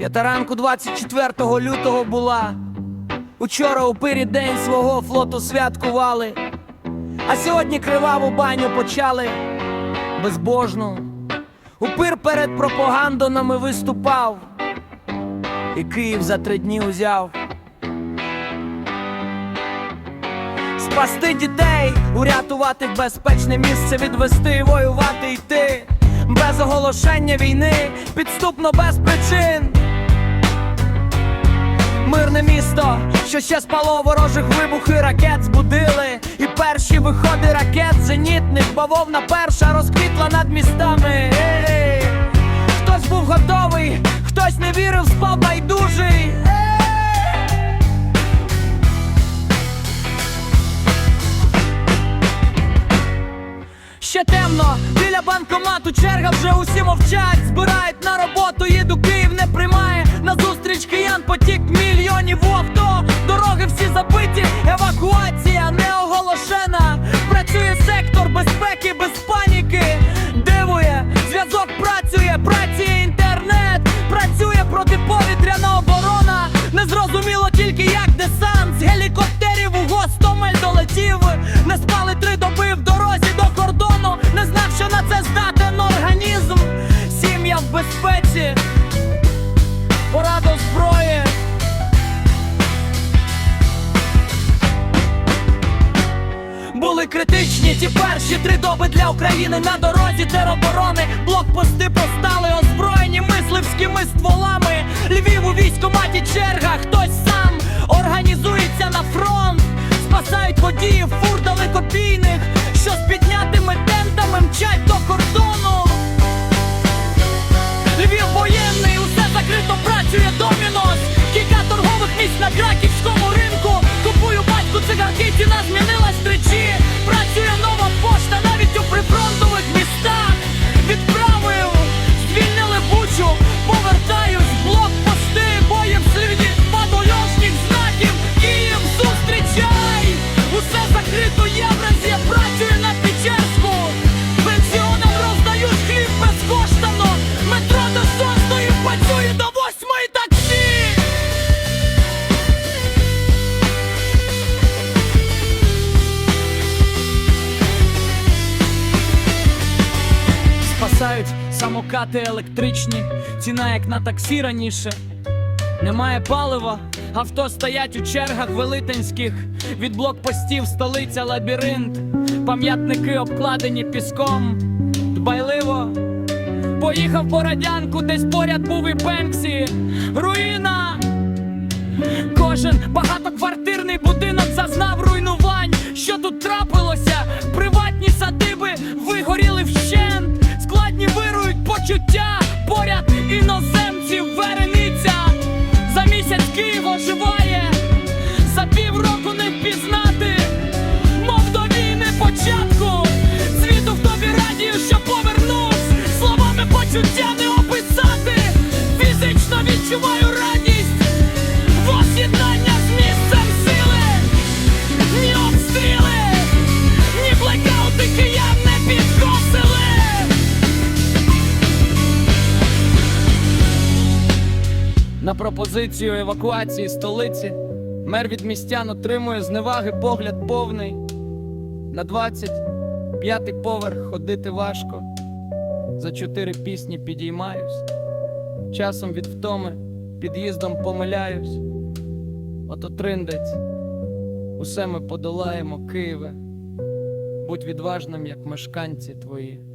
П'ята ранку 24 лютого була. Учора у пирі день свого флоту святкували, а сьогодні криваву баню почали безбожну. Упир перед пропагандонами виступав, і Київ за три дні узяв. Спасти дітей, урятувати безпечне місце, відвести, воювати йти без оголошення війни, підступно без причин. Мирне місто, що ще спало ворожих вибухи ракет збудили. І перші виходи ракет зенітних, бавовна перша розквітла над містами. Ей! Хтось був готовий, хтось не вірив, спав байдужий. Ще темно, біля банкомату черга вже усі мовчать, збирають на роботу, їду Київ не приймає. На зустріч киян потік мільйонів в авто. Дороги всі забиті, евакуація не оголошена. Працює сектор безпеки без паніки. Дивує, зв'язок працює, працює інтернет, працює протиповітряна оборона. Незрозуміло тільки як десант з гелікоптерів у Гостомель долетів. Не спали три Були критичні ті перші три доби для України на дорозі тероборони. Блокпости постали озброєні мисливськими стволами. Львів у військкоматі черга, хтось сам організується на фронт. Спасають водіїв фур далекобійних, що з піднятими тентами мчать до кордону. Львів воєнний, усе закрито працює домінос. Кілька торгових місць на краківському ринку. Купую батьку цигарки, ціна змінилась самокати електричні, ціна як на таксі раніше. Немає палива, авто стоять у чергах велетенських. Від блокпостів столиця лабіринт, пам'ятники обкладені піском. Дбайливо поїхав по радянку, десь поряд був і Бенксі. Руїна! Кожен багатоквартирний будинок зазнав руйнувань. Що тут трапилося? Почуття. Поряд іноземців На пропозицію евакуації столиці мер від містян отримує зневаги погляд повний. На 25-й поверх ходити важко. За чотири пісні підіймаюсь. Часом від втоми під'їздом помиляюсь. Ото триндець, усе ми подолаємо, Києве. Будь відважним, як мешканці твої.